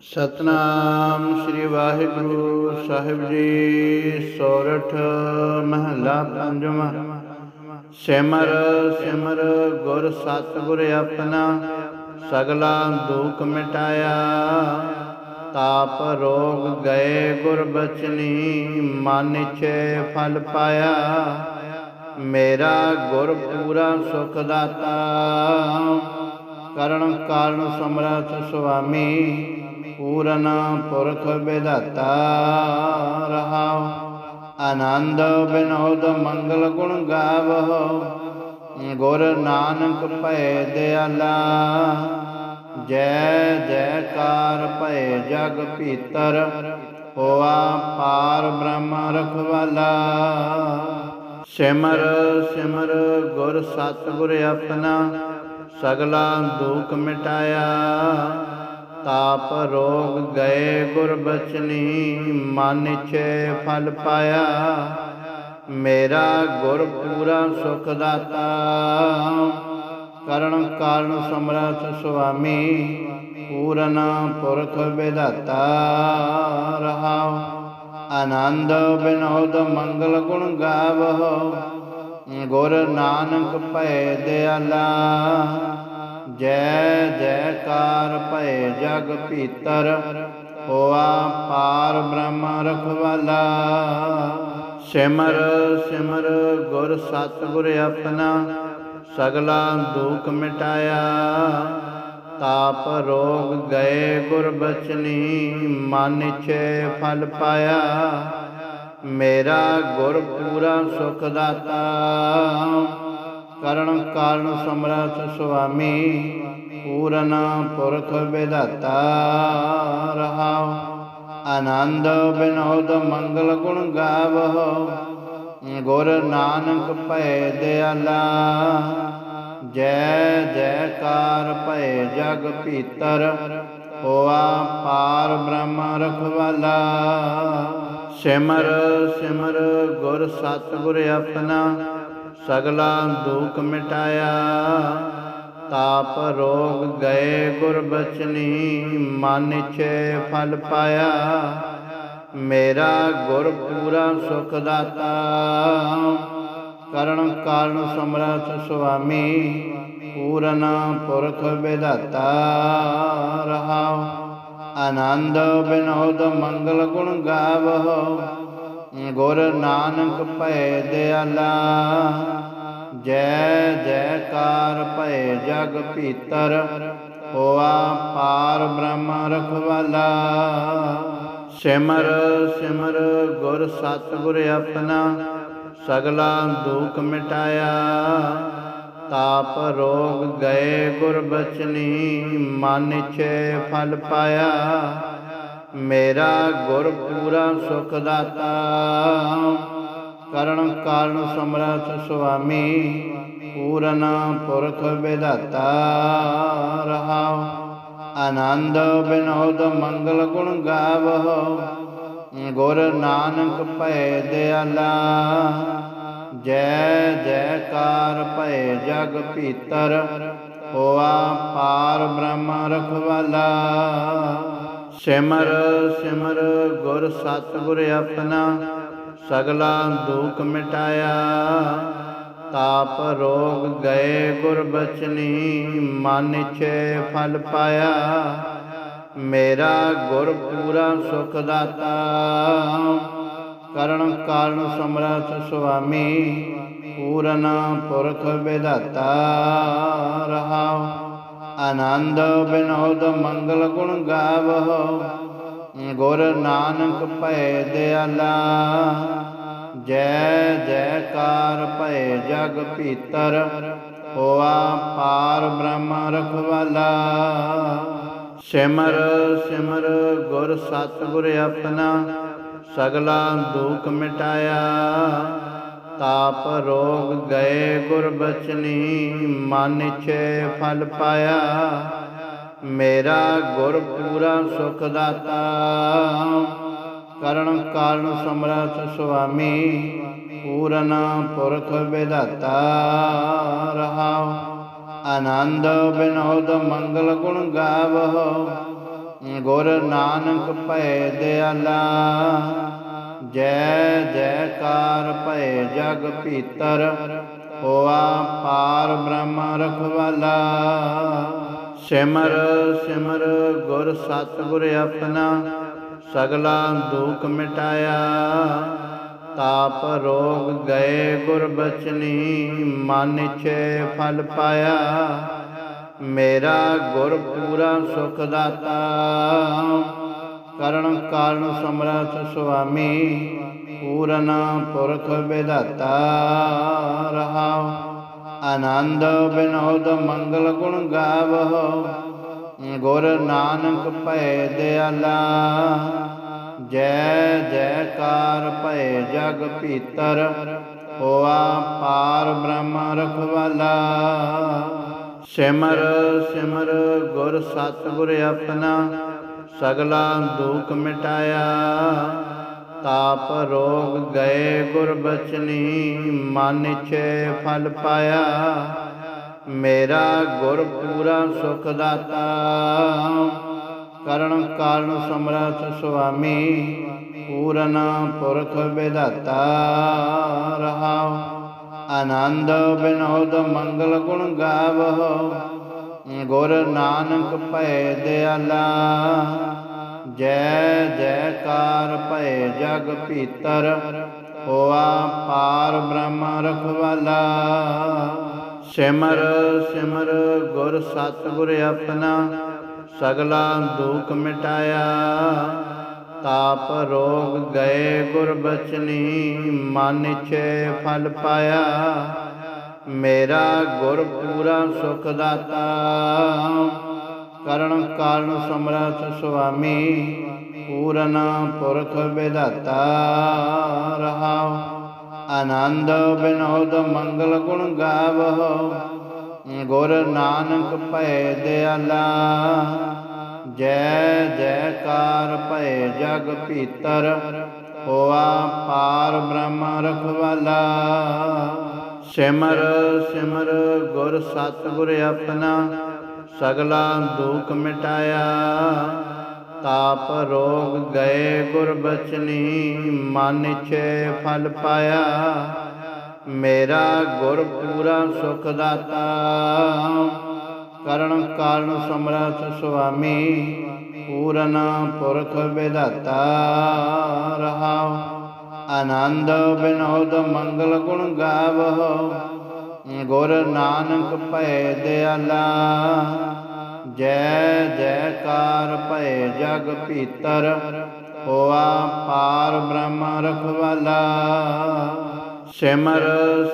ਸਤਨਾਮ ਸ੍ਰੀ ਵਾਹਿਗੁਰੂ ਸਾਹਿਬ ਜੀ, ਸੋਰਠ ਮਹਲਾ ਪੰਜਵਾਂ। ਸਿਮਰ ਸਿਮਰ ਗੁਰ ਸਤਿਗੁਰ ਆਪਣਾ, ਸਗਲਾ ਦੁਖ ਮਿਟਾਇਆ। ਤਾਪ ਰੋਗ ਗਏ ਗੁਰ ਬਚਨੀ, ਮਨ ਇਛੇ ਫਲ ਪਾਇਆ। ਮੇਰਾ ਗੁਰ ਪੂਰਾ ਸੁਖ ਦਾਤਾ। ਕਰਣ ਕਾਰਨ ਸਮਰਥ ਸੁਆਮੀ, ਪੂਰਨ ਪੁਰਖ ਵਿਧਾਤਾ ਰਹਾਉ। ਆਨੰਦ ਬਿਨੋਦ ਮੰਗਲ ਗੁਣ ਗਾਵਹੁ। ਗੁਰ ਨਾਨਕ ਭੈ ਦਿਆਲਾ। ਜੈ ਜੈਕਾਰ ਭੈ ਜਗ ਭੀਤਰ, ਹੋਆ ਪਾਰ ਬ੍ਰਹਮ ਰਖਵਾਲਾ। ਸਿਮਰ ਸਿਮਰ ਗੁਰ ਸਤਿਗੁਰ ਆਪਣਾ ਸਗਲਾ ਦੁਖ ਮਿਟਾਇਆ। ਤਾਪ ਰੋਗ ਗਏ ਗੁਰ ਬਚਨੀ, ਮਨ ਇਛੇ ਫਲ ਪਾਇਆ। ਮੇਰਾ ਗੁਰ ਪੂਰਾ ਸੁਖ ਦਾਤਾ। ਕਰਣ ਕਾਰਨ ਸਮਰਥ ਸੁਆਮੀ, ਪੂਰਨ ਪੁਰਖ ਵਿਧਾਤਾ ਰਹਾਉ। ਆਨੰਦ ਬਿਨੋਦ ਮੰਗਲ ਗੁਣ ਗਾਵਹੁ। ਗੁਰ ਨਾਨਕ ਭੈ ਦਿਆਲਾ, ਜੈ ਜੈਕਾਰ ਭੈ ਜਗ ਭੀਤਰ, ਹੋਆ ਪਾਰ ਬ੍ਰਹਮ ਰਖਵਾਲਾ। ਸਿਮਰ ਸਿਮਰ ਗੁਰ ਸਤਿਗੁਰ ਆਪਣਾ, ਸਗਲਾ ਦੁਖ ਮਿਟਾਇਆ। ਤਾਪ ਰੋਗ ਗਏ ਗੁਰ ਬਚਨੀ, ਮਨ ਇਛੇ ਫਲ ਪਾਇਆ। ਮੇਰਾ ਗੁਰ ਪੂਰਾ ਸੁਖ ਦਾਤਾ ਕਰਣ ਕਾਰਨ ਸਮਰਥ ਸੁਆਮੀ, ਪੂਰਨ ਪੁਰਖ ਵਿਦਾਤਾ ਰਹਾਉ। ਆਨੰਦ ਬਿਨੋਦ ਮੰਗਲ ਗੁਣ ਗਾਵਹੁ। ਗੁਰ ਨਾਨਕ ਭੈ ਦਿਆਲਾ। ਜੈ ਜੈਕਾਰ ਭੈ ਜਗ ਭੀਤਰ, ਹੋਆ ਪਾਰ ਬ੍ਰਹਮ ਰਖਵਾਲਾ। ਸਿਮਰ ਸਿਮਰ ਗੁਰ ਸਤਿਗੁਰ ਆਪਣਾ, ਸਗਲਾ ਦੁਖ ਮਿਟਾਇਆ। ਤਾਪ ਰੋਗ ਗਏ ਗੁਰ ਬਚਨੀ, ਮਨ ਇਛੇ ਫਲ ਪਾਇਆ। ਮੇਰਾ ਗੁਰ ਪੂਰਾ ਸੁਖ ਦਾਤਾ। ਕਰਣ ਕਾਰਨ ਸਮਰਥ ਸੁਆਮੀ, ਪੂਰਨ ਪੁਰਖ ਵਿਧਾਤਾ ਰਹਾਉ। ਆਨੰਦ ਬਿਨੋਦ ਮੰਗਲ ਗੁਣ ਗਾਵਹੁ, ਗੁਰ ਨਾਨਕ ਭੈ ਦਿਆਲਾ। ਜੈ ਜੈਕਾਰ ਭੈ ਜਗ ਭੀਤਰ, ਹੋਆ ਪਾਰ ਬ੍ਰਹਮ ਰਖਵਾਲਾ। ਸਿਮਰ ਸਿਮਰ ਗੁਰ ਸਤਿਗੁਰ ਆਪਣਾ, ਸਗਲਾ ਦੁਖ ਮਿਟਾਇਆ। ਤਾਪ ਰੋਗ ਗਏ ਗੁਰ ਬਚਨੀ, ਮਨ ਇਛੇ ਫਲ ਪਾਇਆ। ਮੇਰਾ ਗੁਰ ਪੂਰਾ ਸੁਖ ਦਾਤਾ। ਕਰਣ ਕਾਰਨ ਸਮਰਥ ਸੁਆਮੀ, ਪੂਰਨ ਪੁਰਖ ਵਿਦਾਤਾ ਰਹਾਉ। ਆਨੰਦ ਬਿਨੋਦ ਮੰਗਲ ਗੁਣ ਗਾਵਹੁ। ਗੁਰ ਨਾਨਕ ਭੈ ਦਿਆਲਾ। ਜੈ ਜੈਕਾਰ ਭਏ ਜਗ ਭੀਤਰ, ਹੋਆ ਪਾਰ ਬ੍ਰਹਮ ਰਖਵਾਲਾ। ਸਿਮਰ ਸਿਮਰ ਗੁਰ ਸਤਿਗੁਰ ਆਪਣਾ, ਸਗਲਾ ਦੁਖ ਮਿਟਾਇਆ। ਤਾਪ ਰੋਗ ਗਏ ਗੁਰ ਬਚਨੀ, ਮਨ ਇਛੇ ਫਲ ਪਾਇਆ। ਮੇਰਾ ਗੁਰ ਪੂਰਾ ਸੁਖ ਦਾਤਾ। ਕਰਣ ਕਾਰਨ ਸਮਰਥ ਸੁਆਮੀ, ਪੂਰਨ ਪੁਰਖ ਵਿਧਾਤਾ ਰਹਾਉ। ਆਨੰਦ ਬਿਨੋਦ ਮੰਗਲ ਗੁਣ ਗਾਵਹੁ। ਗੁਰ ਨਾਨਕ ਭੈ ਦਿਆਲਾ। ਜੈ ਜੈਕਾਰ ਭੈ ਜਗ ਭੀਤਰ। ਹੋਆ ਪਾਰ ਬ੍ਰਹਮ ਰਖਵਾਲਾ। ਸਿਮਰ ਸਿਮਰ ਗੁਰ ਸਤਿਗੁਰ ਆਪਣਾ। ਸਗਲਾ ਦੁਖ ਮਿਟਾਇਆ। ਤਾਪ ਰੋਗ ਗਏ ਗੁਰ ਬਚਨੀ, ਮਨ ਇਛੇ ਫਲ ਪਾਇਆ। ਮੇਰਾ ਗੁਰ ਪੂਰਾ ਸੁਖ ਦਾਤਾ। ਕਰਣ ਕਾਰਨ ਸਮਰਥ ਸੁਆਮੀ, ਪੂਰਨ ਪੁਰਖ ਵਿਧਾਤਾ। ਰਹਾਉ, ਆਨੰਦ ਬਿਨੋਦ ਮੰਗਲ ਗੁਣ ਗਾਵਹੁ। ਗੁਰ ਨਾਨਕ ਭੈ ਦਿਆਲਾ, ਜੈ ਜੈਕਾਰ ਭੈ ਜਗ ਭੀਤਰ, ਹੋਆ ਪਾਰ ਬ੍ਰਹਮ ਰਖਵਾਲਾ। ਸਿਮਰ ਸਿਮਰ ਗੁਰ ਸਤਿਗੁਰ ਆਪਣਾ, ਸਗਲਾ ਦੁਖ ਮਿਟਾਇਆ। ਤਾਪ ਰੋਗ ਗਏ ਗੁਰ ਬਚਨੀ, ਮਨ ਇਛੇ ਫਲ ਪਾਇਆ। ਮੇਰਾ ਗੁਰ ਪੂਰਾ ਸੁਖ ਦਾਤਾ। ਕਰਣ ਕਾਰਨ ਸਮਰਥ ਸੁਆਮੀ, ਪੂਰਨ ਪੁਰਖ ਵਿਦਾਤਾ ਰਹਾਉ। ਆਨੰਦ ਬਿਨੋਦ ਮੰਗਲ ਗੁਣ ਗਾਵਹੁ। ਗੁਰ ਨਾਨਕ ਭੈ ਦਿਆਲਾ। ਜੈ ਜੈਕਾਰ ਭੈ ਜਗ ਭੀਤਰ, ਹੋਆ ਪਾਰ ਬ੍ਰਹਮ ਰਖਵਾਲਾ। ਸਿਮਰ ਸਿਮਰ ਗੁਰ ਸਤਿਗੁਰ ਆਪਣਾ, ਸਗਲਾ ਦੁਖ ਮਿਟਾਇਆ। ਤਾਪ ਰੋਗ ਗਏ ਗੁਰ ਬਚਨੀ, ਮਨ ਇਛੇ ਫਲ ਪਾਇਆ। ਮੇਰਾ ਗੁਰ ਪੂਰਾ ਸੁਖ ਦਾਤਾ। ਕਰਣ ਕਾਰਨ ਸਮਰਥ ਸੁਆਮੀ, ਪੂਰਨ ਪੁਰਖ ਵਿਦਾਤਾ ਰਹਾਉ। ਆਨੰਦ ਬਿਨੋਦ ਮੰਗਲ ਗੁਣ ਗਾਵਹੁ, ਗੁਰ ਨਾਨਕ ਭੈ ਦਿਆਲਾ। ਜੈ ਜੈਕਾਰ ਭੈ ਜਗ ਭੀਤਰ, ਹੋਆ ਪਾਰ ਬ੍ਰਹਮ ਰਖਵਾਲਾ। ਸਿਮਰ ਸਿਮਰ ਗੁਰ ਸਤਿਗੁਰ ਆਪਣਾ, ਸਗਲਾ ਦੁਖ ਮਿਟਾਇਆ। ਤਾਪ ਰੋਗ ਗਏ ਗੁਰ ਬਚਨੀ, ਮਨ ਇਛੇ ਫਲ ਪਾਇਆ। ਮੇਰਾ ਗੁਰ ਪੂਰਾ ਸੁਖ ਦਾਤਾ। ਕਰਣ ਕਾਰਨ ਸਮਰਥ ਸੁਆਮੀ, ਪੂਰਨ ਪੁਰਖ ਵਿਦਾਤਾ ਰਹਾਉ। ਆਨੰਦ ਬਿਨੋਦ ਮੰਗਲ ਗੁਣ ਗਾਵਹੁ। ਗੁਰ ਨਾਨਕ ਭੈ ਦਿਆਲਾ। ਜੈ ਜੈਕਾਰ ਭਏ ਜਗ ਭੀਤਰ, ਹੋਆ ਪਾਰ ਬ੍ਰਹਮ ਰਖਵਾਲਾ। ਸਿਮਰ ਸਿਮਰ ਗੁਰ ਸਤਿਗੁਰ ਆਪਣਾ, ਸਗਲਾ ਦੁਖ ਮਿਟਾਇਆ। ਤਾਪ ਰੋਗ ਗਏ ਗੁਰ ਬਚਨੀ, ਮਨ ਇਛੇ ਫਲ ਪਾਇਆ। ਮੇਰਾ ਗੁਰ ਪੂਰਾ ਸੁਖ ਦਾਤਾ। ਕਰਣ ਕਾਰਨ ਸਮਰਥ ਸੁਆਮੀ, ਪੂਰਨ ਪੁਰਖ ਵਿਦਾਤਾ ਰਹਾਉ। ਆਨੰਦ ਬਿਨੋਦ ਮੰਗਲ ਗੁਣ ਗਾਵਹੁ। ਗੁਰ ਨਾਨਕ ਭੈ ਦਿਆਲਾ। ਜੈ ਜੈਕਾਰ ਭੈ ਜਗ ਭੀਤਰ। ਹੋਆ ਪਾਰ ਬ੍ਰਹਮ ਰਖਵਾਲਾ। ਸਿਮਰ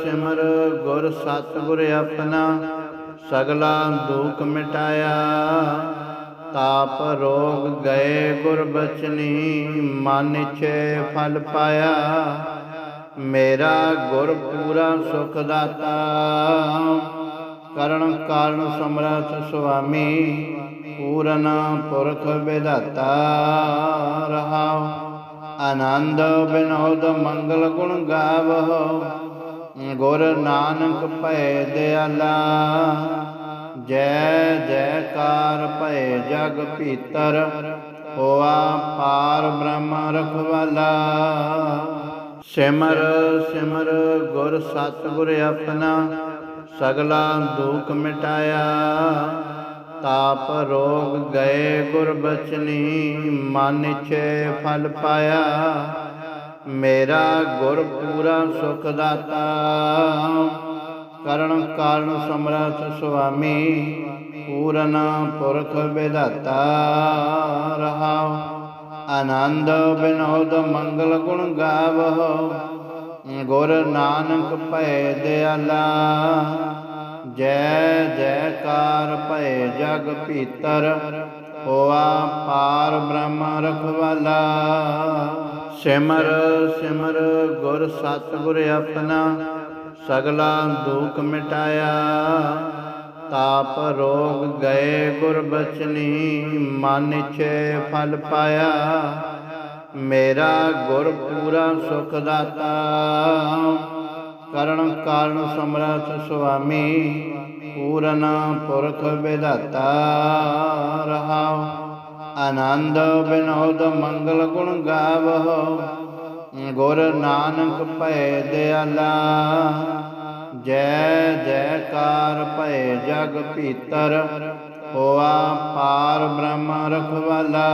ਸਿਮਰ ਗੁਰ ਸਤਿਗੁਰ ਆਪਣਾ। ਸਗਲਾ ਦੁਖ ਮਿਟਾਇਆ। ਤਾਪ ਰੋਗ ਗਏ ਗੁਰ ਬਚਨੀ, ਮਨ ਇਛੇ ਫਲ ਪਾਇਆ। ਮੇਰਾ ਗੁਰ ਪੂਰਾ ਸੁਖ ਦਾਤਾ। ਕਰਣ ਕਾਰਨ ਸਮਰਥ ਸੁਆਮੀ, ਪੂਰਨ ਪੁਰਖ ਵਿਦਾਤਾ ਰਹਾਉ, ਆਨੰਦ ਬਿਨੋਦ ਮੰਗਲ ਗੁਣ ਗਾਵਹੁ। ਗੁਰ ਨਾਨਕ ਭੈ ਦਿਆਲਾ, ਜੈ ਜੈਕਾਰ ਭੈ ਜਗ ਭੀਤਰ, ਹੋਆ ਪਾਰ ਬ੍ਰਹਮ ਰਖਵਾਲਾ। ਸਿਮਰ ਸਿਮਰ ਗੁਰ ਸਤਿਗੁਰ ਆਪਣਾ, ਸਗਲਾ ਦੁਖ ਮਿਟਾਇਆ। ਤਾਪ ਰੋਗ ਗਏ ਗੁਰ ਬਚਨੀ, ਮਨ ਇਛੇ ਫਲ ਪਾਇਆ। ਮੇਰਾ ਗੁਰ ਪੂਰਾ ਸੁਖ ਦਾਤਾ। ਕਰਣ ਕਾਰਨ ਸਮਰਥ ਸੁਆਮੀ, ਪੂਰਨ ਪੁਰਖ ਵਿਦਾਤਾ ਰਹਾਉ, ਆਨੰਦ ਬਿਨੋਦ ਮੰਗਲ ਗੁਣ ਗਾਵਹੁ। ਗੁਰ ਨਾਨਕ ਭੈ ਦਿਆਲਾ। ਜੈ ਜੈਕਾਰ ਭੈ ਜਗ ਭੀਤਰ, ਹੋਆ ਪਾਰ ਬ੍ਰਹਮ ਰਖਵਾਲਾ। ਸਿਮਰ ਸਿਮਰ ਗੁਰ ਸਤਿਗੁਰ ਆਪਣਾ, ਸਗਲਾ ਦੁਖ ਮਿਟਾਇਆ। ਤਾਪ ਰੋਗ ਗਏ ਗੁਰ ਬਚਨੀ, ਮਨ ਇਛੇ ਫਲ ਪਾਇਆ। ਮੇਰਾ ਗੁਰ ਪੂਰਾ ਸੁਖ ਦਾਤਾ। ਕਰਣ ਕਾਰਨ ਸਮਰਥ ਸੁਆਮੀ, ਪੂਰਨ ਪੁਰਖ ਵਿਦਾਤਾ ਰਹਾਉ। ਆਨੰਦ ਬਿਨੋਦ ਮੰਗਲ ਗੁਣ ਗਾਵਹੁ, ਗੁਰ ਨਾਨਕ ਭੈ ਦਿਆਲਾ। ਜੈ ਜੈਕਾਰ ਭੈ ਜਗ ਭੀਤਰ, ਹੋਆ ਪਾਰ ਬ੍ਰਹਮ ਰਖਵਾਲਾ।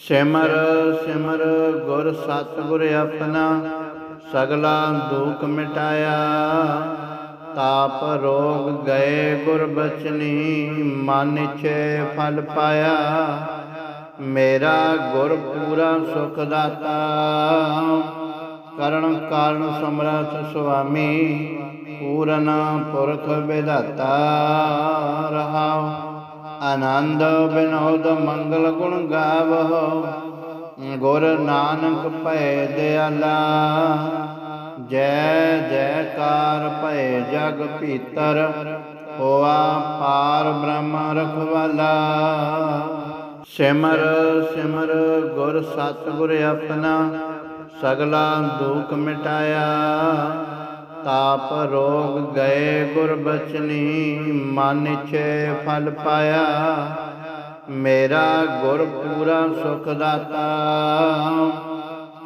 ਸਿਮਰ ਸਿਮਰ ਗੁਰ ਸਤਿਗੁਰ ਆਪਣਾ, ਸਗਲਾ ਦੁਖ ਮਿਟਾਇਆ। ਤਾਪ ਰੋਗ ਗਏ ਗੁਰ ਬਚਨੀ ਮਨ ਇਛੇ ਫਲ ਪਾਇਆ। ਮੇਰਾ ਗੁਰ ਪੂਰਾ ਸੁਖ ਦਾਤਾ ਕਰਣ ਕਾਰਨ ਸਮਰਥ ਸੁਆਮੀ, ਪੂਰਨ ਪੁਰਖ ਵਿਦਾਤਾ ਰਹਾਉ। ਆਨੰਦ ਬਿਨੋਦ ਮੰਗਲ ਗੁਣ ਗਾਵਹੁ। ਗੁਰ ਨਾਨਕ ਭੈ ਦਿਆਲਾ। ਜੈ ਜੈਕਾਰ ਭੈ ਜਗ ਭੀਤਰ, ਹੋਆ ਪਾਰ ਬ੍ਰਹਮ ਰਖਵਾਲਾ। ਸਿਮਰ ਸਿਮਰ ਗੁਰ ਸਤਿਗੁਰ ਆਪਣਾ, ਸਗਲਾ ਦੁਖ ਮਿਟਾਇਆ। ਤਾਪ ਰੋਗ ਗਏ ਗੁਰ ਬਚਨੀ, ਮਨ ਇਛੇ ਫਲ ਪਾਇਆ। ਮੇਰਾ ਗੁਰ ਪੂਰਾ ਸੁਖ ਦਾਤਾ।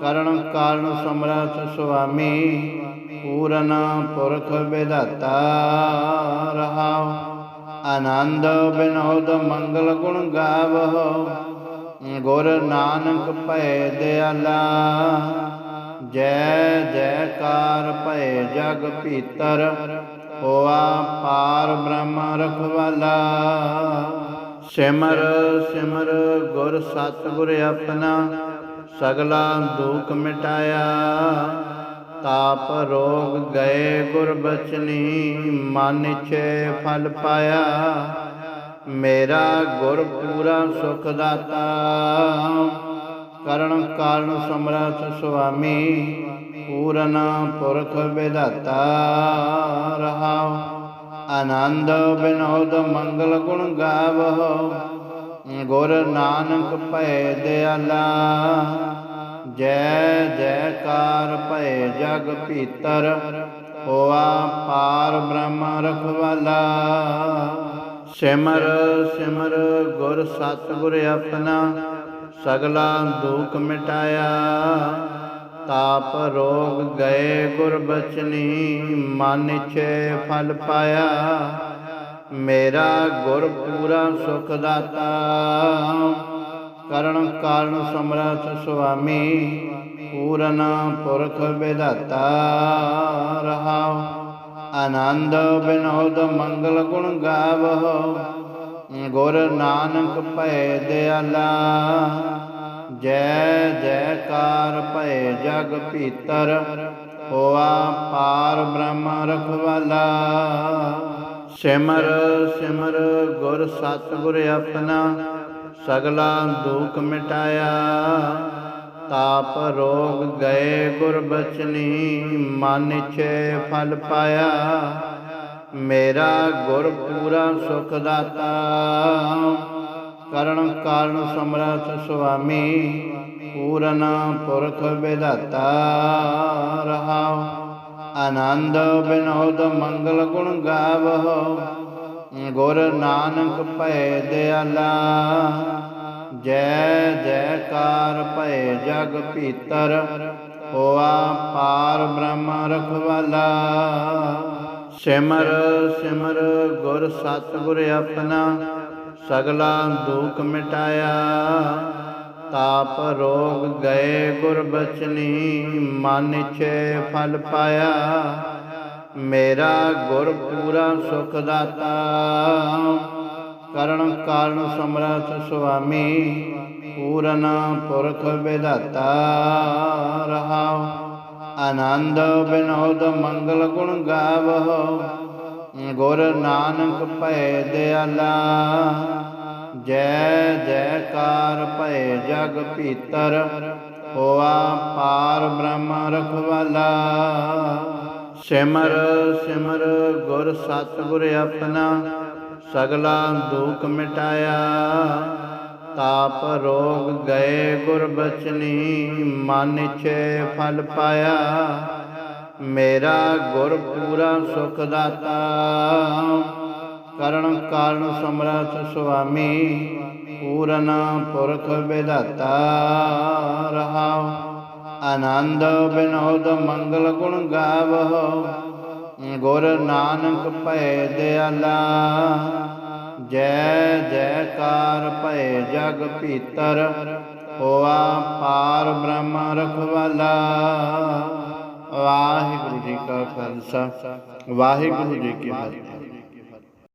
ਕਰਣ ਕਾਰਨ ਸਮਰਥ ਸੁਆਮੀ, ਪੂਰਨ ਪੁਰਖ ਵਿਦਾਤਾ ਰਹਾਉ। ਆਨੰਦ ਬਿਨੋਦ ਮੰਗਲ ਗੁਣ ਗਾਵਹੁ। ਗੁਰ ਨਾਨਕ ਭੈ ਦਿਆਲਾ। ਜੈ ਜੈਕਾਰ ਭੈ ਜਗ ਭੀਤਰ। ਹੋਆ ਪਾਰ ਬ੍ਰਹਮ ਰਖਵਾਲਾ। ਸਿਮਰ ਸਿਮਰ ਗੁਰ ਸਤਿਗੁਰ ਆਪਣਾ। ਸਗਲਾ ਦੁਖ ਮਿਟਾਇਆ। ਤਾਪ ਰੋਗ ਗਏ ਗੁਰ ਬਚਨੀ, ਮਨ ਇਛੇ ਫਲ ਪਾਇਆ। ਮੇਰਾ ਗੁਰ ਪੂਰਾ ਸੁਖ ਦਾਤਾ। ਕਰਣ ਕਾਰਨ ਸਮਰਥ ਸੁਆਮੀ, ਪੂਰਨ ਪੁਰਖ ਵਿਦਾਤਾ ਰਹਾਉ। ਆਨੰਦ ਬਿਨੋਦ ਮੰਗਲ ਗੁਣ ਗਾਵਹੁ। ਗੁਰ ਨਾਨਕ ਭੈ ਦਿਆਲਾ, ਜੈ ਜੈਕਾਰ ਭੈ ਜਗ ਭੀਤਰ, ਹੋਆ ਪਾਰ ਬ੍ਰਹਮ ਰਖਵਾਲਾ। ਸਿਮਰ ਸਿਮਰ ਗੁਰ ਸਤਿਗੁਰ ਆਪਣਾ, ਸਗਲਾ ਦੁਖ ਮਿਟਾਇਆ। ਤਾਪ ਰੋਗ ਗਏ ਗੁਰ ਬਚਨੀ, ਮਨ ਇਛੇ ਫਲ ਪਾਇਆ। ਮੇਰਾ ਗੁਰ ਪੂਰਾ ਸੁਖ ਦਾਤਾ ਕਰਣ ਕਾਰਨ ਸਮਰਥ ਸੁਆਮੀ ਪੂਰਨ ਪੁਰਖ ਵਿਦਾਤਾ ਰਹਾਉ। ਆਨੰਦ ਬਿਨੋਦ ਮੰਗਲ ਗੁਣ ਗਾਵਹੁ। ਗੁਰ ਨਾਨਕ ਭੈ ਦਿਆਲਾ। ਜੈ ਜੈਕਾਰ ਭੈ ਜਗ ਭੀਤਰ। ਹੋਆ ਪਾਰ ਬ੍ਰਹਮ ਰਖਵਾਲਾ। ਸਿਮਰ ਸਿਮਰ ਗੁਰ ਸਤਿਗੁਰ ਆਪਣਾ, ਸਗਲਾ ਦੁਖ ਮਿਟਾਇਆ। ਤਾਪ ਰੋਗ ਗਏ ਗੁਰ ਬਚਨੀ, ਮਨ ਇਛੇ ਫਲ ਪਾਇਆ। ਮੇਰਾ ਗੁਰ ਪੂਰਾ ਸੁਖ ਦਾਤਾ। ਕਰਣ ਕਾਰਨ ਸਮਰਥ ਸੁਆਮੀ, ਪੂਰਨ ਪੁਰਖ ਵਿਦਾਤਾ ਰਹਾਉ। ਆਨੰਦ ਬਿਨੋਦ ਮੰਗਲ ਗੁਣ ਗਾਵਹੁ, ਗੁਰ ਨਾਨਕ ਭੈ ਦਿਆਲਾ। ਜੈ ਜੈਕਾਰ ਭੈ ਜਗ ਭੀਤਰ, ਹੋਆ ਪਾਰ ਬ੍ਰਹਮ ਰਖਵਾਲਾ। ਸਿਮਰ ਸਿਮਰ ਗੁਰ ਸਤਿਗੁਰ ਆਪਣਾ, ਸਗਲਾ ਦੁਖ ਮਿਟਾਇਆ। ਤਾਪ ਰੋਗ ਗਏ ਗੁਰ ਬਚਨੀ, ਮਨ ਇਛੇ ਫਲ ਪਾਇਆ। ਮੇਰਾ ਗੁਰ ਪੂਰਾ ਸੁਖ ਦਾਤਾ। ਕਰਣ ਕਾਰਨ ਸਮਰਥ ਸੁਆਮੀ, ਪੂਰਨ ਪੁਰਖ ਵਿਦਾਤਾ ਰਹਾਉ। ਆਨੰਦ ਬਿਨੋਦ ਮੰਗਲ ਗੁਣ ਗਾਵਹੁ। ਗੁਰ ਨਾਨਕ ਭੈ ਦਿਆਲਾ। ਜੈ ਕਾਰ ਭੈ ਜਗ ਭੀਤਰ, ਹੋਆ ਪਾਰ ਬ੍ਰਹਮ ਰਖਵਾਲਾ। ਸਿਮਰ ਸਿਮਰ ਗੁਰ ਸਤਿਗੁਰ ਆਪਣਾ, ਸਗਲਾ ਦੁਖ ਮਿਟਾਇਆ। ਤਾਪ ਰੋਗ ਗਏ ਗੁਰ ਬਚਨੀ, ਮਨ ਇਛੇ ਫਲ ਪਾਇਆ। ਮੇਰਾ ਗੁਰ ਪੂਰਾ ਸੁਖ ਦਾਤਾ। ਕਰਣ ਕਾਰਨ ਸਮਰਥ ਸੁਆਮੀ ਪੂਰਨ ਪੁਰਖ ਵਿਦਾਤਾ ਰਹਾਉ। ਆਨੰਦ ਬਿਨੋਦ ਮੰਗਲ ਗੁਣ ਗਾਵਹੁ। ਗੁਰ ਨਾਨਕ ਭੈ ਦਿਆਲਾ। ਜੈ ਜੈਕਾਰ ਭੈ ਜਗ ਭੀਤਰ। ਹੋਆ ਪਾਰ ਬ੍ਰਹਮ ਰਖਵਾਲਾ। ਵਾਹਿਗੁਰੂ ਜੀ ਕਾ ਖਾਲਸਾ। ਵਾਹਿਗੁਰੂ ਜੀ ਕੀ ਫਤਿਹ।